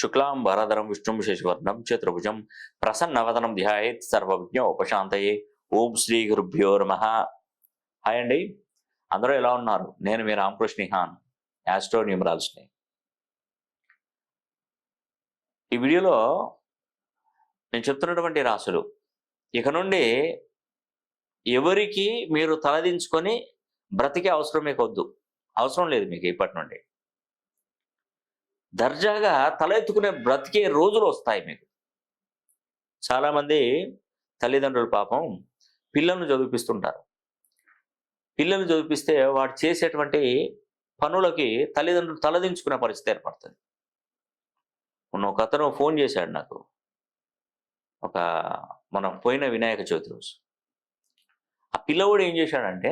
శుక్లాం వరదరం విష్ణుం శశివర్ణం చతుర్భుజం ప్రసన్నవదనం ధ్యాయేత్ సర్వజ్ఞ ఉపశాంతయే ఓం శ్రీ గురుభ్యో నమ హాయ్ అండి. అందరూ ఎలా ఉన్నారు? నేను మీ రామకృష్ణ హాన్ యాస్ట్రో న్యూమరాల్స్ని ఈ వీడియోలో నేను చెప్తున్నటువంటి రాసులు. ఇక నుండి ఎవరికి మీరు తలదించుకొని బ్రతికే అవసరం మీకు వద్దు అవసరం లేదు మీకు ఇప్పటి నుండి. దర్జాగా తల ఎత్తుకునే బ్రతికే రోజులు వస్తాయి మీకు. చాలామంది తల్లిదండ్రులు పాపం పిల్లలను చదివిపిస్తుంటారు. పిల్లల్ని చదివిపిస్తే వాడు చేసేటువంటి పనులకి తల్లిదండ్రులు తలదించుకునే పరిస్థితి ఏర్పడుతుంది. మొన్న ఒక అతను ఫోన్ చేశాడు నాకు. ఒక మనం పోయిన వినాయక చవితి రోజు. ఆ పిల్లవాడు ఏం చేశాడంటే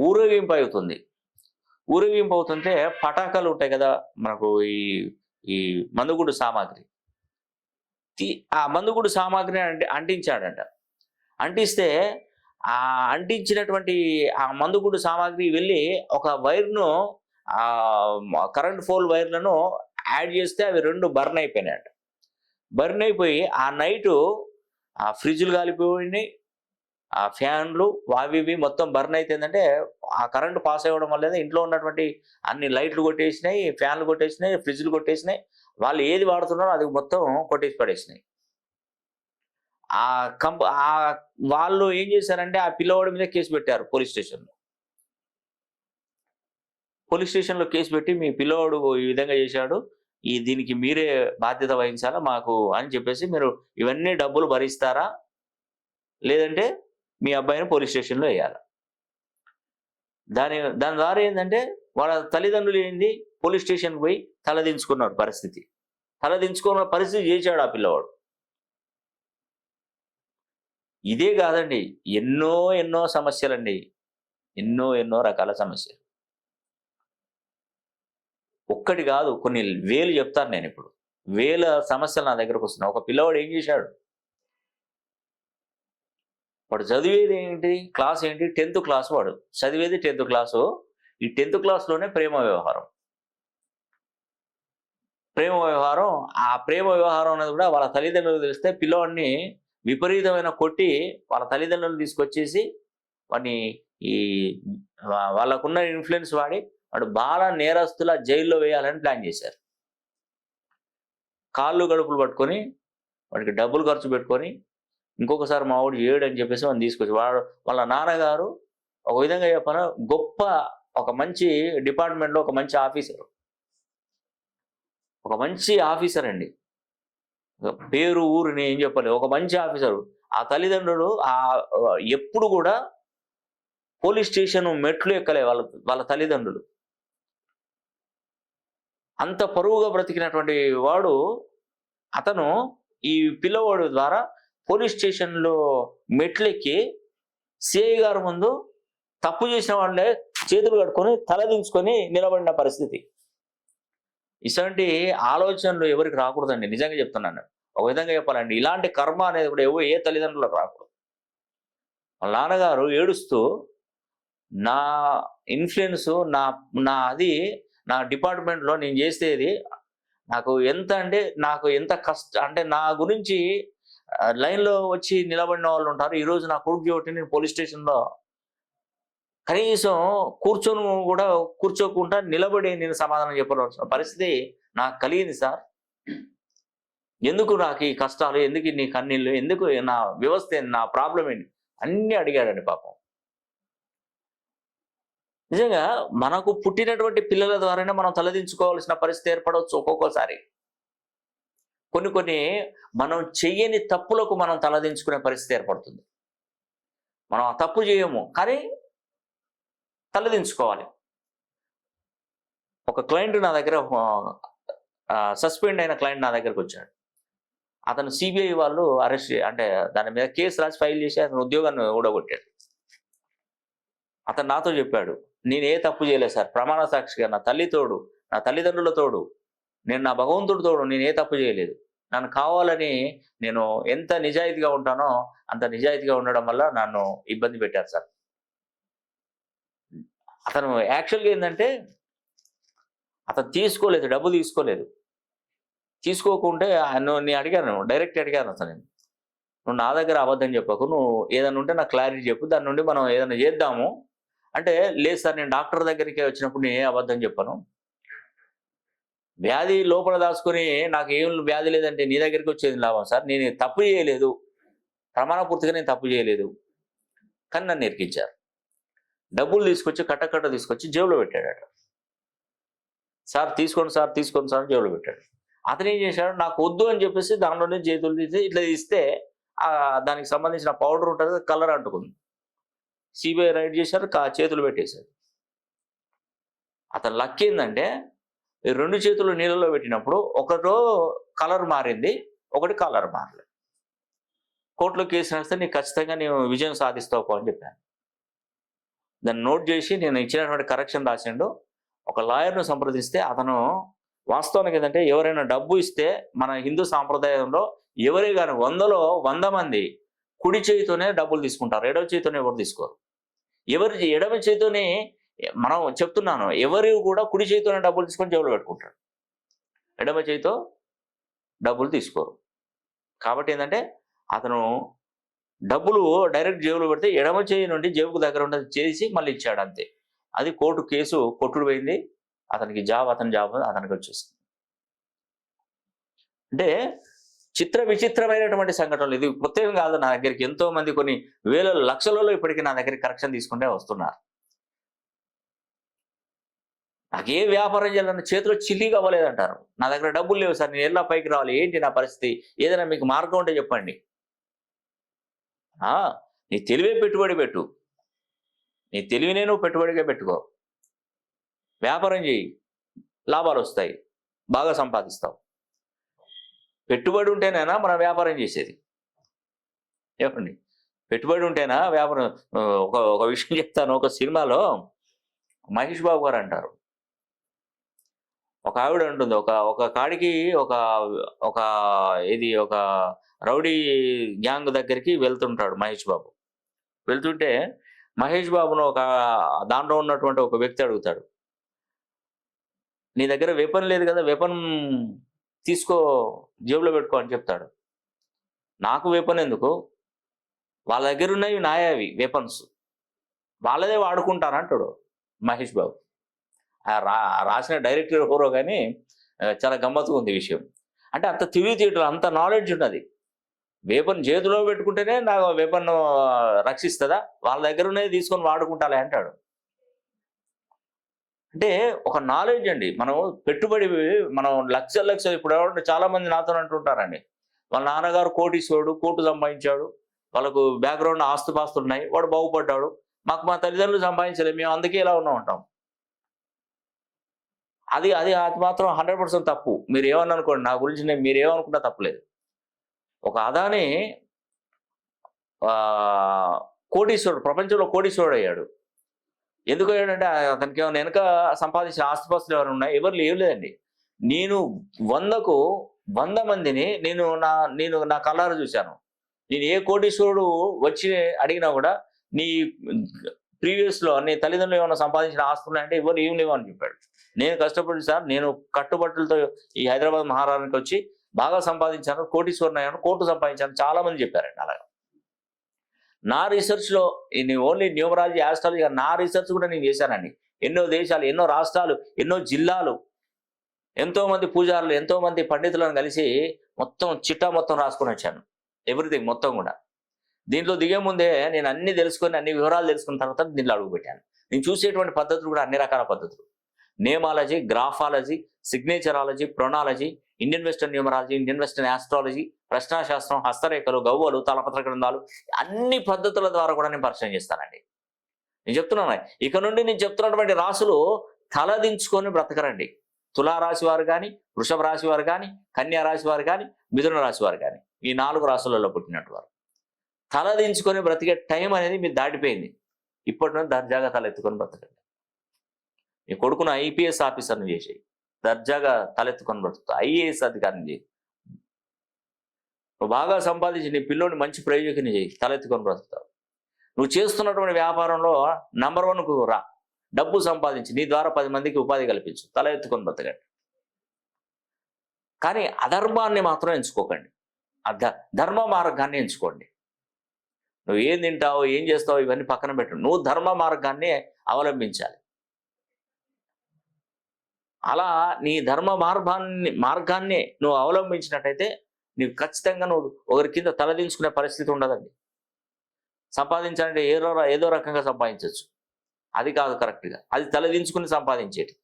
ఊరేగింపు అవుతుంది. ఊరేగింపు అవుతుంటే పటాకాలు ఉంటాయి కదా మనకు ఈ ఈ మందుగుడు సామాగ్రి. తీ- ఆ మందుగుడు సామాగ్రిని అంటి అంటించాడంట. అంటిస్తే ఆ అంటించినటువంటి ఆ మందుగుడు సామాగ్రి వెళ్ళి ఒక వైర్ను కరెంట్ ఫోల్ వైర్లను యాడ్ చేస్తే అవి రెండు బర్న్ అయిపోయినాయట. బర్న్ అయిపోయి ఆ నైటు ఆ ఫ్రిడ్జ్లు కాలిపోయినాయి ఆ ఫ్యాన్లు అవి మొత్తం బర్న్ అయితేందంటే ఆ కరెంట్ పాస్ అవ్వడం వల్ల ఇంట్లో ఉన్నటువంటి అన్ని లైట్లు కొట్టేసినాయి ఫ్యాన్లు కొట్టేసినాయి ఫ్రిడ్జ్లు కొట్టేసినాయి. వాళ్ళు ఏది వాడుతున్నారో అది మొత్తం కొట్టేసి పడేసినాయి. ఆ కంప ఆ వాళ్ళు ఏం చేశారంటే ఆ పిల్లవాడి మీద కేసు పెట్టారు పోలీస్ స్టేషన్లో. పోలీస్ స్టేషన్లో కేసు పెట్టి మీ పిల్లవాడు ఈ విధంగా చేశాడు ఈ దీనికి మీరే బాధ్యత వహించాలా మాకు అని చెప్పేసి మీరు ఇవన్నీ డబ్బులు భరిస్తారా? లేదంటే మీ అబ్బాయిని పోలీస్ స్టేషన్లో వేయాలి. దాని దాని ద్వారా ఏంటంటే వాళ్ళ తల్లిదండ్రులు ఏంది పోలీస్ స్టేషన్కి పోయి తలదించుకున్నాడు పరిస్థితి. తలదించుకున్న పరిస్థితి చేశాడు ఆ పిల్లవాడు. ఇదే కాదండి ఎన్నో ఎన్నో సమస్యలండి. ఎన్నో ఎన్నో రకాల సమస్యలు. ఒక్కటి కాదు కొన్ని వేలు చెప్తాను నేను ఇప్పుడు. వేల సమస్యలు నా దగ్గరకు వస్తున్నాయి. ఒక పిల్లవాడు ఏం చేశాడు? వాడు చదివేది ఏంటి క్లాస్ ఏంటి? టెన్త్ క్లాస్ వాడు. చదివేది టెన్త్ క్లాసు. ఈ టెన్త్ క్లాస్లోనే ప్రేమ వ్యవహారం. ప్రేమ వ్యవహారం ఆ ప్రేమ వ్యవహారం అనేది కూడా వాళ్ళ తల్లిదండ్రులు తెలిస్తే పిల్లవాడిని విపరీతమైన కొట్టి వాళ్ళ తల్లిదండ్రులు తీసుకొచ్చేసి వాడిని ఈ వాళ్ళకున్న ఇన్ఫ్లుయెన్స్ వాడి వాడు బాగా నేరస్తుల జైల్లో వేయాలని ప్లాన్ చేశారు. కాళ్ళు గడుపులు పట్టుకొని వాడికి డబ్బులు ఖర్చు పెట్టుకొని ఇంకొకసారి మా వాడు ఏడు అని చెప్పేసి మనం తీసుకొచ్చి వాడు వాళ్ళ నాన్నగారు ఒక విధంగా చెప్పన గొప్ప ఒక మంచి డిపార్ట్మెంట్లో ఒక మంచి ఆఫీసర్. ఒక మంచి ఆఫీసర్ అండి. పేరు ఊరిని ఏం చెప్పలేదు ఒక మంచి ఆఫీసరు. ఆ తల్లిదండ్రులు ఆ ఎప్పుడు కూడా పోలీస్ స్టేషన్ మెట్లు ఎక్కలే వాళ్ళ వాళ్ళ తల్లిదండ్రులు. అంత పరువుగా బ్రతికినటువంటి వాడు అతను ఈ పిల్లవాడు ద్వారా పోలీస్ స్టేషన్లో మెట్లెక్కి సిఐ గారి ముందు తప్పు చేసిన వాళ్ళే చేతులు కట్టుకొని తలదించుకొని నిలబడిన పరిస్థితి. ఇటువంటి ఆలోచనలు ఎవరికి రాకూడదండి. నిజంగా చెప్తున్నాను ఒక విధంగా చెప్పాలండి. ఇలాంటి కర్మ అనేది కూడా ఎవరు ఏ తల్లిదండ్రులకు రాకూడదు. వాళ్ళ నాన్నగారు ఏడుస్తూ నా ఇన్ఫ్లుయెన్స్ నా నా అది నా డిపార్ట్మెంట్లో నేను చేసేది నాకు ఎంత అంటే నాకు ఎంత కష్ట అంటే నా గురించి లైన్లో వచ్చి నిలబడిన వాళ్ళు ఉంటారు. ఈరోజు నా కొడుకు ఒకటి నేను పోలీస్ స్టేషన్లో కనీసం కూర్చొని కూడా కూర్చోకుండా నిలబడి నేను సమాధానం చెప్పవలసిన పరిస్థితి నాకు కలిగింది సార్. ఎందుకు నాకు ఈ కష్టాలు? ఎందుకు నీ కన్నీళ్ళు? ఎందుకు నా వ్యవస్థ నా ప్రాబ్లం ఏంటి? అన్నీ అడిగాడండి పాపం. నిజంగా మనకు పుట్టినటువంటి పిల్లల ద్వారానే మనం తలదించుకోవాల్సిన పరిస్థితి ఏర్పడవచ్చు ఒక్కొక్కసారి. కొన్ని కొన్ని మనం చెయ్యని తప్పులకు మనం తలదించుకునే పరిస్థితి ఏర్పడుతుంది. మనం ఆ తప్పు చేయము కానీ తలదించుకోవాలి. ఒక క్లయింట్ నా దగ్గర సస్పెండ్ అయిన క్లయింట్ నా దగ్గరకు వచ్చాడు. అతను సిబిఐ వాళ్ళు అరెస్ట్ అంటే దాని మీద కేసు రాసి ఫైల్ చేసి అతను ఉద్యోగాన్ని ఊడగొట్టాడు. అతను నాతో చెప్పాడు నేను ఏ తప్పు చేయలేదు సార్. ప్రమాణ సాక్షిగా నా తల్లితోడు నా తల్లిదండ్రులతోడు నేను నా భగవంతుడితోడు నేను ఏ తప్పు చేయలేదు. నన్ను కావాలని నేను ఎంత నిజాయితీగా ఉంటానో అంత నిజాయితీగా ఉండడం వల్ల నన్ను ఇబ్బంది పెట్టారు సార్. అతను యాక్చువల్గా ఏంటంటే అతను తీసుకోలేదు డబ్బు తీసుకోలేదు. తీసుకోకుంటే ఆయన నేను అడిగాను డైరెక్ట్ అడిగాను అతను నేను నువ్వు నా దగ్గర అబద్ధం చెప్పకు నువ్వు ఏదైనా ఉంటే నాకు క్లారిటీ చెప్పు దాని నుండి మనం ఏదైనా చేద్దాము. అంటే లేదు సార్ నేను డాక్టర్ దగ్గరికి వచ్చినప్పుడు నేను ఏ అబద్ధం చెప్పను. వ్యాధి లోపల దాచుకొని నాకు ఏం వ్యాధి లేదంటే నీ దగ్గరికి వచ్చేది లాభం సార్. నేను తప్పు చేయలేదు. ప్రమాణపూర్తిగా నేను తప్పు చేయలేదు. కానీ నన్ను ఇరికించారు డబ్బులు తీసుకొచ్చి కట్టకట్ట తీసుకొచ్చి జేబులో పెట్టాడట. సార్ తీసుకోండి సార్ తీసుకోండి సార్ జేబులో పెట్టాడు. అతను ఏం చేశాడు? నాకు వద్దు అని చెప్పేసి దానిలోనే చేతులు తీసి ఇట్లా ఇస్తే దానికి సంబంధించిన పౌడర్ ఉంటుంది కలర్ అంటుకుంది. సిబిఐ రైడ్ చేశారు కా చేతులు పెట్టేశారు. అతను లక్ ఏంటంటే రెండు చేతులు నీళ్ళలో పెట్టినప్పుడు ఒకటో కలర్ మారింది ఒకటి కలర్ మారలేదు. కోర్టులో కేసు వేస్తే నీకు ఖచ్చితంగా నేను విజయం సాధిస్తావు అని చెప్పాను. దాన్ని నోట్ చేసి నేను ఇచ్చినటువంటి కరెక్షన్ రాసిండు. ఒక లాయర్ను సంప్రదిస్తే అతను వాస్తవానికి ఏంటంటే ఎవరైనా డబ్బు ఇస్తే మన హిందూ సాంప్రదాయంలో ఎవరే కానీ వందలో వంద మంది కుడి చేతితోనే డబ్బులు తీసుకుంటారు ఎడవ చేతితోనే ఎవరు తీసుకోరు. ఎవరి ఎడమ చేతితోనే మనం చెప్తున్నాను ఎవరు కూడా కుడి చేతితోనే డబ్బులు తీసుకొని జేబులో పెట్టుకుంటారు. ఎడమ చేతితో డబ్బులు తీసుకోరు. కాబట్టి ఏంటంటే అతను డబ్బులు డైరెక్ట్ జేబులో పెడితే ఎడమ చేయి నుండి జేబుకు దగ్గర ఉన్నది చేసి మళ్ళీ ఇచ్చాడు అంతే. అది కోర్టు కేసు కొట్టుడు పోయింది అతనికి జాబ్ అతని జాబ్ అతనికి వచ్చేసింది. అంటే చిత్ర విచిత్రమైనటువంటి సంఘటనలు ఇది కొత్తవి కాదు నా దగ్గరికి. ఎంతో మంది కొన్ని వేల లక్షలలో ఇప్పటికీ నా దగ్గరికి కరెక్షన్ తీసుకుంటే వస్తున్నారు. నాకే వ్యాపారం చేయాలన్న చేతిలో చిల్లిగా అవ్వలేదంటారు నా దగ్గర డబ్బులు లేవు సార్ నేను ఎలా పైకి రావాలి ఏంటి నా పరిస్థితి ఏదైనా మీకు మార్గం ఉంటే చెప్పండి. నీ తెలివే పెట్టుబడి పెట్టు. నీ తెలివినే నువ్వు పెట్టుబడిగా పెట్టుకో. వ్యాపారం చేయి లాభాలు వస్తాయి బాగా సంపాదిస్తావు. పెట్టుబడి ఉంటేనేనా మనం వ్యాపారం చేసేది? చెప్పండి పెట్టుబడి ఉంటేనా వ్యాపారం ఒక ఒక విషయం చెప్తాను ఒక సినిమాలో మహేష్ బాబు గారు అంటారు. ఒక ఆవిడ ఉంటుంది. ఒక ఒక కాడికి ఒక ఒక ఇది ఒక రౌడీ గ్యాంగ్ దగ్గరికి వెళ్తుంటాడు మహేష్ బాబు. వెళ్తుంటే మహేష్ బాబును ఒక దాంట్లో ఉన్నటువంటి ఒక వ్యక్తి అడుగుతాడు. నీ దగ్గర వెపన్ లేదు కదా వెపన్ తీసుకో జేబులో పెట్టుకో అని చెప్తాడు. నాకు వెపన్ ఎందుకు? వాళ్ళ దగ్గర ఉన్నవి నాయవి వెపన్స్ వాళ్ళదే వాడుకుంటానంటాడు మహేష్ బాబు. రాసిన డైరెక్టర్ ఎవరో కానీ చాలా గమ్మత్తుగా ఉంది విషయం. అంటే అంత తెలివితేటలు అంత నాలెడ్జ్ ఉన్నది. వేపన్ చేతిలో పెట్టుకుంటేనే నాకు వేపన్ రక్షిస్తుందా? వాళ్ళ దగ్గర తీసుకొని వాడుకుంటాలే అంటాడు. అంటే ఒక నాలెడ్జ్ అండి. మనం పెట్టుబడి మనం లక్ష లక్షలు ఇప్పుడు ఎవరంటే చాలా మంది నాతో అంటుంటారండి. వాళ్ళ నాన్నగారు కోటీశ్వరుడు కోటు సంపాదించాడు. వాళ్ళకు బ్యాక్గ్రౌండ్ ఆస్తుపాస్తులు ఉన్నాయి. వాడు బాగుపడ్డాడు. మాకు మా తల్లిదండ్రులు సంపాదించలేదు మేము అందుకే ఇలా ఉన్నా ఉంటాం అది అది అది మాత్రం హండ్రెడ్ పర్సెంట్ తప్పు. మీరు ఏమన్నా అనుకోండి నా గురించి నేను మీరు ఏమనుకున్నా తప్పులేదు. ఒక అదాని కోటీశ్వరుడు ప్రపంచంలో కోటీశ్వరుడు అయ్యాడు. ఎందుకు అయ్యాడంటే అతనికి ఏమైనా వెనక సంపాదించిన ఆస్తిపాస్తులు ఎవరు ఉన్నాయి? ఎవరు లేవులేదండి నేను వందకు వంద మందిని నేను నా నేను నా కళ్ళారు చూశాను. నేను ఏ కోటీశ్వరుడు వచ్చి అడిగినా కూడా నీ ప్రీవియస్లో నీ తల్లిదండ్రులు ఏమైనా సంపాదించిన ఆస్తులు అంటే ఎవరు ఏం లేవు అని చెప్పాడు. నేను కష్టపడి సార్ నేను కట్టుబట్టలతో ఈ హైదరాబాద్ మహారాణానికి వచ్చి బాగా సంపాదించాను కోటీశ్వరుని అయ్యాను కోర్టు సంపాదించాను చాలా మంది చెప్పారండి అలాగా. నా రీసెర్చ్లో నేను ఓన్లీ న్యూమరాలజీ ఆస్ట్రాలజీ నా రీసెర్చ్ కూడా నేను చేశానండి. ఎన్నో దేశాలు ఎన్నో రాష్ట్రాలు ఎన్నో జిల్లాలు ఎంతోమంది పూజారులు ఎంతోమంది పండితులను కలిసి మొత్తం చిట్టా మొత్తం రాసుకొని వచ్చాను. ఎవ్రీథింగ్ మొత్తం కూడా. దీంట్లో దిగే ముందే నేను అన్ని తెలుసుకొని అన్ని వివరాలు తెలుసుకున్న తర్వాత దీంట్లో అడుగుపెట్టాను. నేను చూసేటువంటి పద్ధతులు కూడా అన్ని రకాల పద్ధతులు. Namology graphology signatureology phrenology Indian western numerology Indian western astrology ప్రశ్నాశాస్త్రం హస్తరేఖలు గవ్వలు తలపత్ర గ్రంథాలు అన్ని పద్ధతుల ద్వారా కూడా నేను పరిచయం చేస్తానండి. నేను చెప్తున్నాను ఇక నుండి నేను చెప్తున్నటువంటి రాసులు తలదించుకొని బ్రతకరండి. తులారాశి వారు కానీ వృషభ రాశి వారు కానీ కన్యా రాశి వారు కానీ మిథున రాశి వారు కానీ ఈ నాలుగు రాశులలో పుట్టినట్టు వారు. తలదించుకొని బ్రతికే టైం అనేది మీరు దాటిపోయింది. ఇప్పటి నుండి దర్జాగా తలెత్తుకొని బ్రతకండి. మీ కొడుకును ఐపీఎస్ ఆఫీసర్ని చేసేయి. దర్జాగా తలెత్తుకొని బ్రతుకుతా. ఐఏఎస్ అధికారిని చేయి. నువ్వు బాగా సంపాదించి నీ పిల్లోని మంచి ప్రయోజకుని చేయి. తలెత్తుకొని బ్రతుకుతావు నువ్వు చేస్తున్నటువంటి వ్యాపారంలో నంబర్ వన్కు రా. డబ్బు సంపాదించి నీ ద్వారా పది మందికి ఉపాధి కల్పించు. తల ఎత్తుకొని బ్రతకండి. కానీ అధర్మాన్ని మాత్రం ఎంచుకోకండి. ధర్మ మార్గాన్ని ఎంచుకోండి. నువ్వు ఏం తింటావు ఏం చేస్తావు ఇవన్నీ పక్కన పెట్టు. నువ్వు ధర్మ మార్గాన్ని అవలంబించాలి. అలా నీ ధర్మ మార్గాన్ని మార్గాన్ని నువ్వు అవలంబించినట్టయితే నీకు ఖచ్చితంగా నువ్వు ఒకరి కింద తలదించుకునే పరిస్థితి ఉండదండి. సంపాదించాలంటే ఏదో ఏదో రకంగా సంపాదించవచ్చు అది కాదు కరెక్ట్గా అది తలదించుకుని సంపాదించేటి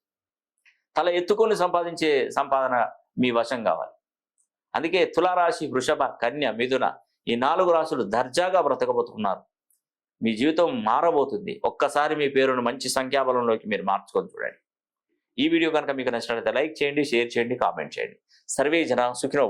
తల ఎత్తుకొని సంపాదించే సంపాదన మీ వశం కావాలి. అందుకే తులారాశి వృషభ కన్య మిథున ఈ నాలుగు రాశులు దర్జాగా బ్రతకబోతున్నారు. మీ జీవితం మారబోతుంది. ఒక్కసారి మీ పేరును మంచి సంఖ్యాబలంలోకి మీరు మార్చుకొని చూడండి. ఈ వీడియో కనుక మీకు నచ్చినట్లయితే లైక్ చేయండి షేర్ చేయండి కామెంట్ చేయండి. సర్వే జన సుఖినో